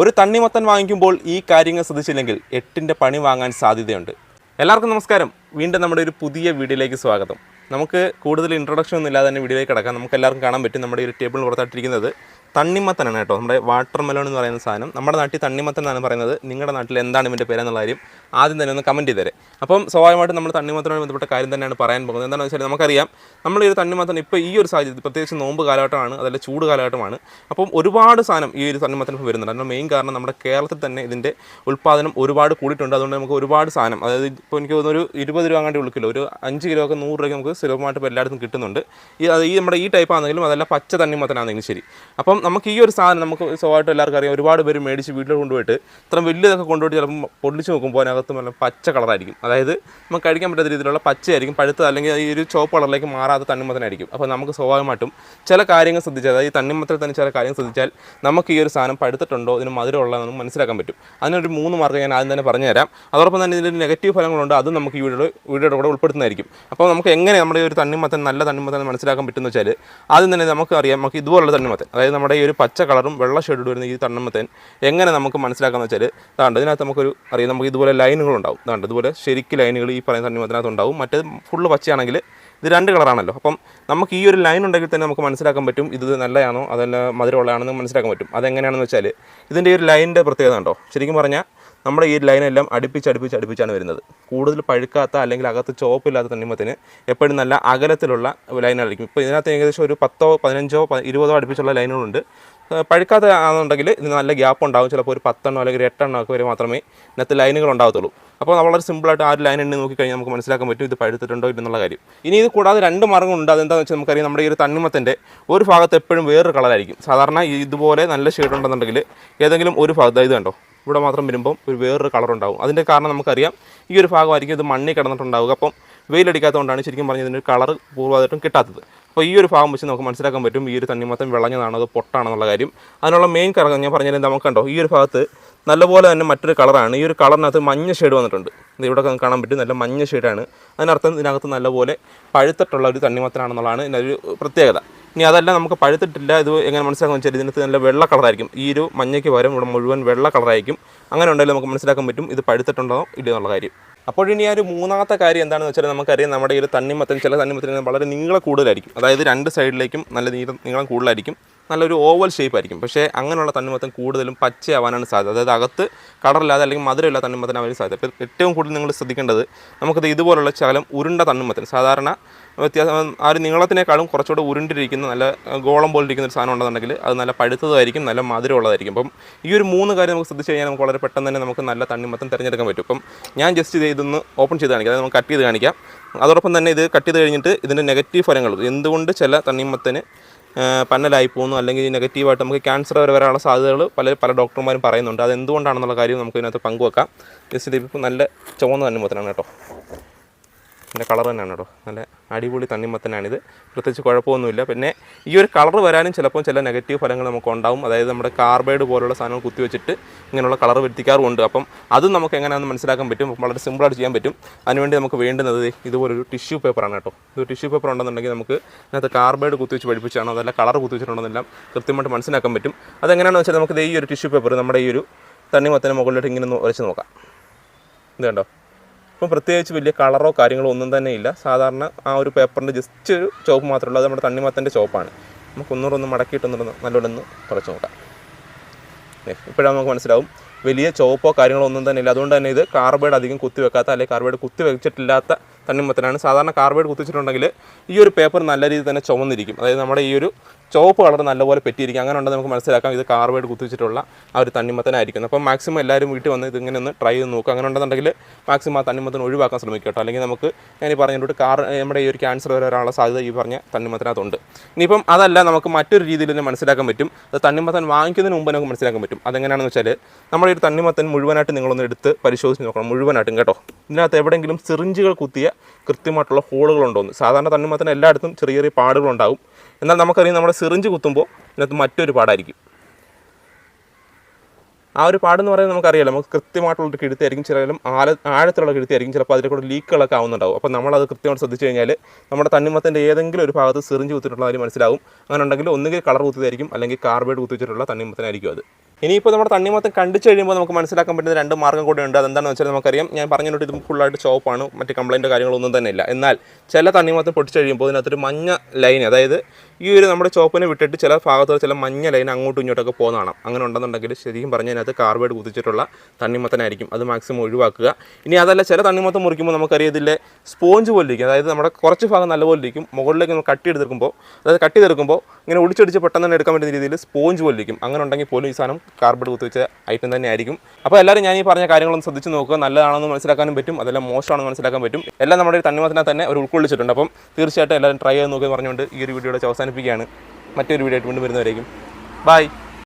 ഒരു തണ്ണിമത്തൻ വാങ്ങിക്കുമ്പോൾ ഈ കാര്യങ്ങൾ ശ്രദ്ധിച്ചില്ലെങ്കിൽ എട്ടിന്റെ പണി വാങ്ങാൻ സാധ്യതയുണ്ട്. എല്ലാവർക്കും നമസ്കാരം. വീണ്ടും നമ്മുടെ ഒരു പുതിയ വീഡിയോയിലേക്ക് സ്വാഗതം. നമുക്ക് കൂടുതൽ ഇൻട്രൊഡക്ഷൻ ഒന്നും ഇല്ലാതെ തന്നെ വീഡിയോയിലേക്ക് കിടക്കാം. നമുക്ക് എല്ലാവർക്കും കാണാൻ പറ്റും നമ്മുടെ ഒരു ടേബിൾ പുറത്തായിട്ടിരിക്കുന്നത്. തണ്ണിമത്തനാണ് കേട്ടോ. നമ്മുടെ വാട്ടർ മെലൺ എന്ന് പറയുന്ന സാധനം. നമ്മുടെ നാട്ടിൽ തണ്ണിമത്തൻ എന്നാണ് പറയുന്നത്. നിങ്ങളുടെ നാട്ടിൽ എന്താണ് ഇതിന്റെ പേരെന്നുള്ള കാര്യം ആദ്യം തന്നെ ഒന്ന് കമന്റ് ചെയ്തേരെ അപ്പം സ്വാഭാവികമായിട്ട് നമ്മൾ തണ്ണിമത്തനോട് ബന്ധപ്പെട്ട കാര്യം തന്നെയാണ് പറയാൻ പോകുന്നത്. എന്താണെന്ന് വെച്ചാൽ നമുക്കറിയാം നമ്മൾ ഈ ഒരു തണ്ണിമത്തൻ ഇപ്പോൾ ഈ ഒരു സാഹചര്യത്തിൽ പ്രത്യേകിച്ച് നോമ്പ് കാലഘട്ടമാണ് അതല്ല ചൂട് കാലഘട്ടമാണ്. അപ്പം ഒരുപാട് സാധനം ഈ ഒരു തണ്ണിമത്തൻ ഇപ്പോൾ വരുന്നുണ്ട്. അതിന്റെ മെയിൻ കാരണം നമ്മുടെ കേരളത്തിൽ തന്നെ ഇതിന്റെ ഉൽപ്പാദനം ഒരുപാട് കൂടിയിട്ടുണ്ട്. അതുകൊണ്ട് നമുക്ക് ഒരുപാട് സാധനം അതായത് ഇപ്പോൾ എനിക്ക് തോന്നുന്നു ഒരു ഇരുപത് രൂപ അങ്ങാണ്ട് ഉള്ളിക്കില്ല ഒരു അഞ്ച് കിലോ ഒക്കെ നൂറ് രൂപയ്ക്ക് നമുക്ക് സുലഭമായിട്ട് ഇപ്പോൾ എല്ലായിടത്തും കിട്ടുന്നുണ്ട്. ഈ അത് ഈ നമ്മുടെ ഈ ടൈപ്പ് ആണെങ്കിലും അതല്ല പച്ച തണ്ണിമത്തനാണെങ്കിലും ശരി. അപ്പം നമുക്ക് ഈ ഒരു സാധനം നമുക്ക് സ്വഭാവമായിട്ട് എല്ലാവർക്കും അറിയാം. ഒരുപാട് പേര് മേടിച്ച് വീട്ടിൽ കൊണ്ടുപോയിട്ട് ഇത്ര വലിയതൊക്കെ കൊണ്ടുപോയിട്ട് ചിലപ്പോൾ പൊള്ളിച്ച് നോക്കുമ്പോൾ അതിനകത്ത് നല്ല പച്ച കളറായിരിക്കും. അതായത് നമുക്ക് കഴിക്കാൻ പറ്റാത്ത രീതിയിലുള്ള പച്ചയായിരിക്കും. പഴുത്ത അല്ലെങ്കിൽ ഈ ഒരു ചുവപ്പ് കളറിലേക്ക് മാറാത്ത തണ്ണിമത്തനായിരിക്കും. അപ്പോൾ നമുക്ക് സ്വാഭാവികമായിട്ടും ചില കാര്യങ്ങൾ ശ്രദ്ധിച്ചാൽ അതായത് ഈ തണ്ണിമത്തിൽ തന്നെ ചില കാര്യങ്ങൾ ശ്രദ്ധിച്ചാൽ നമുക്ക് ഈ ഒരു സാധനം പഴുത്തിട്ടുണ്ടോ ഇതിന് മധുരമുള്ളതെന്ന് മനസ്സിലാക്കാൻ പറ്റും. അതിനൊരു മൂന്ന് മാർഗം ഞാൻ ആദ്യം തന്നെ പറഞ്ഞുതരാം. അതോടൊപ്പം തന്നെ ഇതിന്റെ നെഗറ്റീവ് ഫലങ്ങളുണ്ട്. അതും നമുക്ക് ഈ വീഡിയോ വീഡിയോയുടെ കൂടെ ഉൾപ്പെടുത്തുന്നതായിരിക്കും. അപ്പോൾ നമുക്ക് എങ്ങനെ നമ്മുടെ ഈ ഒരു തണ്ണിമത്തൻ നല്ല തണ്ണിമത്തൻ മനസ്സിലാക്കാൻ പറ്റുമെന്ന് വെച്ചാൽ ആദ്യം തന്നെ നമുക്ക് അറിയാം നമുക്ക് ഇതുപോലുള്ള തണ്ണിമത്തൻ അതായത് നമ്മുടെ ഈ ഒരു പച്ച കളറും വെള്ള ഷെയ്ഡ് വരുന്ന ഈ തണ്ണമത്തേൻ എങ്ങനെ നമുക്ക് മനസ്സിലാക്കാമെന്ന് വെച്ചാൽ ഇതാണ്ട് ഇതിനകത്ത് നമുക്കൊരു അറിയാം നമുക്ക് ഇതുപോലെ ലൈനുകളുണ്ടാവും ഇതാണ്ട് ഇതുപോലെ ശരിക്കും ലൈനുകൾ ഈ പറയുന്ന തണ്ണിമത്തിനകത്ത് ഉണ്ടാവും. മറ്റേ ഫുള്ള് പച്ചയാണെങ്കിൽ ഇത് രണ്ട് കളറാണല്ലോ അപ്പം നമുക്ക് ഈ ഒരു ലൈൻ ഉണ്ടെങ്കിൽ തന്നെ നമുക്ക് മനസ്സിലാക്കാൻ പറ്റും ഇത് നല്ലതാണോ അതല്ല മധുരമുള്ളതാണെന്ന് മനസ്സിലാക്കാൻ പറ്റും. അതെങ്ങനെയാണെന്ന് വെച്ചാൽ ഇതിന്റെ ഒരു ലൈനിന്റെ പ്രത്യേകത ഉണ്ടോ ശരിക്കും പറഞ്ഞാൽ നമ്മുടെ ഈ ലൈനെല്ലാം അടുപ്പിച്ച് അടുപ്പിച്ച് അടുപ്പിച്ചാണ് വരുന്നത്. കൂടുതൽ പഴുക്കാത്ത അല്ലെങ്കിൽ അകത്ത് ചോപ്പില്ലാത്ത തണ്ണിമത്തിന് എപ്പോഴും നല്ല അകലത്തിലുള്ള ലൈനായിരിക്കും. ഇപ്പോൾ ഇതിനകത്ത് ഏകദേശം ഒരു പത്തോ പതിനഞ്ചോ ഇരുപതോ അടുപ്പിച്ചുള്ള ലൈനുകളുണ്ട്. പഴുക്കാത്ത ആണെന്നുണ്ടെങ്കിൽ ഇതിന് നല്ല ഗ്യാപ്പ് ഉണ്ടാകും ചിലപ്പോൾ ഒരു പത്തെണ്ണോ അല്ലെങ്കിൽ എട്ടെണ്ണോ ഒക്കെ വരെ മാത്രമേ ഇതിനകത്ത് ലൈനുകൾ ഉണ്ടാകത്തുള്ളൂ അപ്പോൾ വളരെ സിമ്പിളായിട്ട് ആ ഒരു ലൈൻ നോക്കി കഴിഞ്ഞാൽ നമുക്ക് മനസ്സിലാക്കാൻ പറ്റും ഇത് പഴുത്തിട്ടുണ്ടോ ഇല്ലെന്നുള്ള കാര്യം. ഇനി ഇത് കൂടാതെ രണ്ട് മാർഗമുണ്ട് അതെന്താണെന്ന് വെച്ചാൽ നമുക്കറിയാം നമ്മുടെ ഈ ഒരു തണ്ണിമത്തിന്റെ ഒരു ഭാഗത്ത് എപ്പോഴും വേറൊരു കളറായിരിക്കും. സാധാരണ ഇതുപോലെ നല്ല ഷെയ്ഡ് ഉണ്ടെന്നുണ്ടെങ്കിൽ ഏതെങ്കിലും ഒരു ഭാഗത്ത് ഇത് കണ്ടോ? ഇവിടെ മാത്രം വരുമ്പം ഒരു വേറൊരു കളർ ഉണ്ടാവും. അതിന്റെ കാരണം നമുക്കറിയാം ഈ ഒരു ഭാഗമായിരിക്കും ഇത് മണ്ണിൽ കിടന്നിട്ടുണ്ടാവുക. അപ്പം വെയിലടിക്കാത്തതുകൊണ്ടാണ് ശരിക്കും പറഞ്ഞാൽ ഇതിന്റെ കളർ പൂർവമായിട്ടും കിട്ടാത്തത്. അപ്പോൾ ഈ ഒരു ഭാഗം വെച്ച് നമുക്ക് മനസ്സിലാക്കാൻ പറ്റും ഈ ഒരു തണ്ണിമത്തം വിളഞ്ഞതാണോ അത് പൊട്ടാണെന്നുള്ള കാര്യം. അതിനുള്ള മെയിൻ കാരണം ഞാൻ പറഞ്ഞാൽ നമുക്ക് കണ്ടോ? ഈ ഒരു ഭാഗത്ത് നല്ലപോലെ തന്നെ മറ്റൊരു കളറാണ്. ഈ ഒരു കളറിനകത്ത് മഞ്ഞ ഷെയ്ഡ് വന്നിട്ടുണ്ട്. ഇത് ഇവിടെ കാണാൻ പറ്റും. നല്ല മഞ്ഞ ഷെയ്ഡാണ് അതിനർത്ഥം ഇതിനകത്ത് നല്ലപോലെ പഴുത്തിട്ടുള്ള ഒരു തണ്ണിമത്തനാണെന്നുള്ളതാണ് ഒരു പ്രത്യേകത. ഇനി അതല്ല നമുക്ക് പഴുത്തിട്ടില്ല. ഇത് എങ്ങനെ മനസ്സിലാക്കാൻ വെച്ചാൽ ഇതിനകത്ത് നല്ല വെള്ള കളറായിരിക്കും. ഈ ഒരു മഞ്ഞയ്ക്ക് പകരം ഇവിടെ മുഴുവൻ വെള്ള കളറായിരിക്കും. അങ്ങനെ ഉണ്ടെങ്കിൽ നമുക്ക് മനസ്സിലാക്കാൻ പറ്റും ഇത് പഴുത്തിട്ടുണ്ടോ ഇല്ല എന്നുള്ള കാര്യം. അപ്പോൾ ഇനി ആ ഒരു മൂന്നാമത്തെ കാര്യം എന്താണെന്ന് വെച്ചാൽ നമുക്കറിയാം നമ്മുടെ ഈ ഒരു തണ്ണിമത്തൻ ചില തണ്ണിമത്തൻ വളരെ നീളം കൂടുതലായിരിക്കും. അതായത് രണ്ട് സൈഡിലേക്കും നല്ല നീളം നീളം കൂടുതലായിരിക്കും. നല്ലൊരു ഓവൽ ഷേപ്പ് ആയിരിക്കും. പക്ഷേ അങ്ങനെയുള്ള തണ്ണിമത്തം കൂടുതലും പച്ചയാവാനാണ് സാധ്യത. അതായത് അകത്ത് കടറില്ലാതെ അല്ലെങ്കിൽ മധുരമില്ലാത്ത തണ്ണിമത്തനാവാൻ സാധ്യത. ഇപ്പോൾ ഏറ്റവും കൂടുതൽ നിങ്ങൾ ശ്രദ്ധിക്കേണ്ടത് നമുക്കത് ഇതുപോലുള്ള ശകലം ഉരുണ്ട തണ്ണിമത്തൻ. സാധാരണ വ്യത്യാസം ആ ഒരു നീളത്തിനേക്കാളും കുറച്ചുകൂടെ ഉരുണ്ടിരിക്കുന്ന നല്ല ഗോളം പോലെ ഇരിക്കുന്ന ഒരു സാധനം ഉണ്ടെന്നുണ്ടെങ്കിൽ അത് നല്ല പഴുത്തതായിരിക്കും നല്ല മധുരമുള്ളതായിരിക്കും. അപ്പം ഈ ഒരു മൂന്ന് കാര്യം നമുക്ക് ശ്രദ്ധിച്ച് കഴിഞ്ഞാൽ നമുക്ക് വളരെ പെട്ടെന്ന് തന്നെ നമുക്ക് നല്ല തണ്ണിമത്തൻ തിരഞ്ഞെടുക്കാൻ പറ്റും. അപ്പം ഞാൻ ജസ്റ്റ് ഇത് ഇതൊന്ന് ഓപ്പൺ ചെയ്ത് കാണിക്കാം. അതായത് നമുക്ക് കട്ട് ചെയ്ത് കാണിക്കാം. അതോടൊപ്പം തന്നെ ഇത് കട്ട് ചെയ്ത് കഴിഞ്ഞിട്ട് ഇതിന്റെ നെഗറ്റീവ് ഫലങ്ങൾ. എന്തുകൊണ്ട് ചില തണ്ണിമത്തന് പന്നലായി പോകുന്നു. അല്ലെങ്കിൽ നെഗറ്റീവായിട്ട് നമുക്ക് ക്യാൻസർ വരെ വരാനുള്ള സാധ്യതകൾ പല പല ഡോക്ടർമാരും പറയുന്നുണ്ട്. അത് എന്തുകൊണ്ടാണെന്നുള്ള കാര്യം നമുക്ക് ഇതിനകത്ത് പങ്കുവെക്കാം. ജസ്റ്റ് ഇതിപ്പോൾ നല്ല ചുവന്ന മുതലാണ് കേട്ടോ. ഇതിന്റെ കളർ തന്നെയാണ് കേട്ടോ. നല്ല അടിപൊളി തണ്ണിമത്തനാണിത് പ്രത്യേകിച്ച് കുഴപ്പമൊന്നുമില്ല. പിന്നെ ഈ ഒരു കളർ വരാനും ചിലപ്പോൾ ചില നെഗറ്റീവ് ഫലങ്ങൾ നമുക്ക് ഉണ്ടാവും. അതായത് നമ്മുടെ കാർബൈഡ് പോലുള്ള സാധനങ്ങൾ കുത്തിവെച്ചിട്ട് ഇങ്ങനെയുള്ള കളർ വരുത്തിക്കാറുമുണ്ട്. അപ്പം അതും നമുക്ക് എങ്ങനെയാണെന്ന് മനസ്സിലാക്കാൻ പറ്റും. വളരെ സിമ്പിളായിട്ട് ചെയ്യാൻ പറ്റും. അതിനുവേണ്ടി നമുക്ക് വേണ്ടുന്നത് ഇതുപോലൊരു ടിഷ്യൂ പേപ്പറാണ് കേട്ടോ. ഇത് ടിഷ്യൂ പേപ്പർ ഉണ്ടെന്നുണ്ടെങ്കിൽ നമുക്ക് ഇതിനകത്ത് കാർബൈഡ് കുത്തിവെച്ച് പഠിപ്പിച്ചാണോ അതല്ല കളർ കുത്തിവെച്ചിട്ടുണ്ടെന്നെല്ലാം കൃത്യമായിട്ട് മനസ്സിലാക്കാൻ പറ്റും. അതെങ്ങനെയാണെന്ന് വെച്ചാൽ നമുക്ക് ഈ ഒരു ടിഷ്യൂ പേപ്പർ നമ്മുടെ ഈ ഒരു തണ്ണിമത്തന് മുകളിലോട്ട് ഇങ്ങനെ ഒന്ന് ഉരച്ച് നോക്കാം. ഇത് കണ്ടോ? ഇപ്പം പ്രത്യേകിച്ച് വലിയ കളറോ കാര്യങ്ങളോ ഒന്നും തന്നെ ഇല്ല. സാധാരണ ആ ഒരു പേപ്പറിന്റെ ജസ്റ്റ് ഒരു ചോപ്പ് മാത്രമേ ഉള്ളൂ. അത് നമ്മുടെ തണ്ണിമത്തന്റെ ചോപ്പാണ് നമുക്ക് ഒന്നൂറൊന്ന് ഒന്ന് മടക്കിയിട്ടൊന്ന് നല്ലോണം ഒന്ന് കുറച്ച് നോക്കാം. ഇപ്പോഴാണ് നമുക്ക് മനസ്സിലാവും. വലിയ ചോപ്പോ കാര്യങ്ങളോ ഒന്നും തന്നെ ഇല്ല. അതുകൊണ്ട് തന്നെ ഇത് കാർബൈഡ് അധികം കുത്തി വെക്കാത്ത അല്ലെങ്കിൽ കാർബൈഡ് കുത്തി തണ്ണിമത്തനാണ് സാധാരണ കാർബൈഡ് കുത്തിച്ചിട്ടുണ്ടെങ്കിൽ ഈ ഒരു പേപ്പർ നല്ല രീതിയിൽ തന്നെ ചുമന്നിരിക്കും അതായത് നമ്മുടെ ഈ ഒരു ചുവപ്പ് കളർ നല്ലപോലെ പെറ്റിയിരിക്കും. അങ്ങനെ ഉണ്ടെങ്കിൽ നമുക്ക് മനസ്സിലാക്കാം. ഇത് കാർബൈഡ് കുത്തിച്ചിട്ടുള്ള ആ ഒരു തണ്ണിമത്തനായിരിക്കും അപ്പോൾ മാക്സിമം എല്ലാവരും വീട്ടിൽ വന്ന് ഇതിങ്ങനെ ഒന്ന് ട്രൈ ചെയ്ത് നോക്കുക. അങ്ങനെ ഉണ്ടെന്നുണ്ടെങ്കിൽ മാക്സിമം ആ തണ്ണിമത്തൻ ഒഴിവാക്കാൻ ശ്രമിക്കുക കേട്ടോ. അല്ലെങ്കിൽ നമുക്ക് ഞാൻ ഈ പറഞ്ഞിട്ട് കാർ നമ്മുടെ ഈ ഒരു ക്യാൻസർ വരെ വരാനുള്ള സാധ്യത ഈ പറഞ്ഞ തണ്ണിമത്തനകത്തുണ്ട്. ഇനിയിപ്പം അതല്ല നമുക്ക് മറ്റൊരു രീതിയിൽ തന്നെ മനസ്സിലാക്കാൻ പറ്റും. അത് തണ്ണിമത്തൻ വാങ്ങിക്കുന്നതിന് മുമ്പ് നമുക്ക് മനസ്സിലാക്കാൻ പറ്റും. അതെങ്ങനെയാണെന്ന് വെച്ചാൽ നമ്മുടെ ഒരു തണ്ണിമത്തൻ മുഴുവനായിട്ട് നിങ്ങളൊന്ന് എടുത്ത് പരിശോധിച്ച് നോക്കണം. മുഴുവനായിട്ടും കേട്ടോ. ഇതിനകത്ത് എവിടെയെങ്കിലും സിറിഞ്ചുകൾ കുത്തിയ കൃത്യമായിട്ടുള്ള ഹോളുകളുണ്ടോയെന്ന് സാധാരണ തണ്ണിമത്തന് എല്ലായിടത്തും ചെറിയ ചെറിയ പാടുകളുണ്ടാവും. എന്നാൽ നമുക്കറിയാം നമ്മുടെ സിറിഞ്ച് കുത്തുമ്പോൾ ഇതിനകത്ത് മറ്റൊരു പാടായിരിക്കും. ആ ഒരു പാടെന്ന് പറയുന്നത് നമുക്കറിയാലോ നമുക്ക് കൃത്യമായിട്ടുള്ള കിഴുത്തായിരിക്കും ചിലരും ആല ആഴത്തിലുള്ള കിഴുത്തായിരിക്കും ചിലപ്പോൾ അതിൽ കൂടെ ലീക്കുകളൊക്കെ ആവുന്നുണ്ടാവും. അപ്പോൾ നമ്മളത് കൃത്യമായിട്ട് ശ്രദ്ധിച്ചു കഴിഞ്ഞാൽ നമ്മുടെ തണ്ണിമത്തന്റെ ഏതെങ്കിലും ഒരു ഭാഗത്ത് സിറിഞ്ച് കുത്തിയിട്ടുള്ള കാര്യം മനസ്സിലാവും. അങ്ങനെ ഉണ്ടെങ്കിൽ ഒന്നുകിൽ കളർ കുത്തിയതായിരിക്കും അല്ലെങ്കിൽ കാർബൈഡ് കുത്തിച്ചിട്ടുള്ള തണ്ണിമത്തനായിരിക്കും അത്. ഇനിയിപ്പോൾ നമ്മുടെ തണ്ണിമത്തം കണ്ടിച്ച് കഴിയുമ്പോൾ നമുക്ക് മനസ്സിലാക്കാൻ പറ്റുന്ന രണ്ട് മാർഗം കൂടെ ഉണ്ട്. അതെന്താണെന്ന് വെച്ചാൽ നമുക്കറിയാം. ഞാൻ പറഞ്ഞിട്ട് ഇത് ഫുള്ളായിട്ട് ചോപ്പാണ് മറ്റ് കംപ്ലൈന്റ് കാര്യങ്ങളൊന്നും തന്നെ ഇല്ല എന്നാൽ ചില തണ്ണിമത്തം പൊട്ടിച്ച് കഴിയുമ്പോൾ ഇതിനകത്തൊരു മഞ്ഞ ലൈൻ അതായത് ഈ ഒരു നമ്മുടെ ചോപ്പിനെ വിട്ടിട്ട് ചില ഭാഗത്തോ ചില മഞ്ഞ ലൈൻ അങ്ങോട്ടും ഇങ്ങോട്ടൊക്കെ പോകുന്നതാണ് അങ്ങനെ ഉണ്ടെന്നുണ്ടെങ്കിൽ ശരിക്കും പറഞ്ഞാൽ അതിനകത്ത് കാർബൈഡ് കുതിച്ചിട്ടുള്ള തണ്ണിമത്തനായിരിക്കും. അത് മാക്സിമം ഒഴിവാക്കുക. ഇനി അതല്ല ചില തണ്ണിമത്തം മുറിക്കുമ്പോൾ നമുക്കറിയാം ഇതിലെ സ്പോഞ്ച് പോലെ ഇരിക്കും. അതായത് നമ്മുടെ കുറച്ച് ഭാഗം നല്ലപോലെ ഇരിക്കും. മുകളിലേക്ക് നമ്മൾ കട്ട് ചെയ്തെടുക്കുമ്പോൾ അതായത് കട്ട് ചെയ്തെടുക്കുമ്പോൾ ഇങ്ങനെ ഒടിച്ചടിച്ച് പെട്ടെന്ന് തന്നെ എടുക്കാൻ പറ്റുന്ന രീതിയിൽ സ്പോഞ്ച് പോലെ ഇരിക്കും. അങ്ങനെ ഉണ്ടെങ്കിൽ പോലും ഈ സാധനം കാർബൈഡ് കുത്തിവെച്ച ഐറ്റം തന്നെ ആയിരിക്കും. അപ്പോൾ എല്ലാവരും ഞാൻ ഈ പറഞ്ഞ കാര്യങ്ങളൊന്നും ശ്രദ്ധിച്ച് നോക്കുക. നല്ലതാണെന്ന് മനസ്സിലാക്കാനും പറ്റും. അതെല്ലാം മോശമാണെന്ന് മനസ്സിലാക്കാൻ പറ്റും. എല്ലാം നമ്മുടെ തണ്ണിമത്തനെ തന്നെ ഒരു ഉൾക്കൊള്ളിച്ചിട്ടുണ്ട്. അപ്പം തീർച്ചയായിട്ടും എല്ലാവരും ട്രൈ ചെയ്ത് നോക്കി പറഞ്ഞുകൊണ്ട് ഈ ഒരു വീഡിയോയുടെ അവസാനിപ്പിക്കുകയാണ്. മറ്റൊരു വീഡിയോ ആയിട്ട് വീണ്ടും വരുന്നവരേക്കും. ബൈ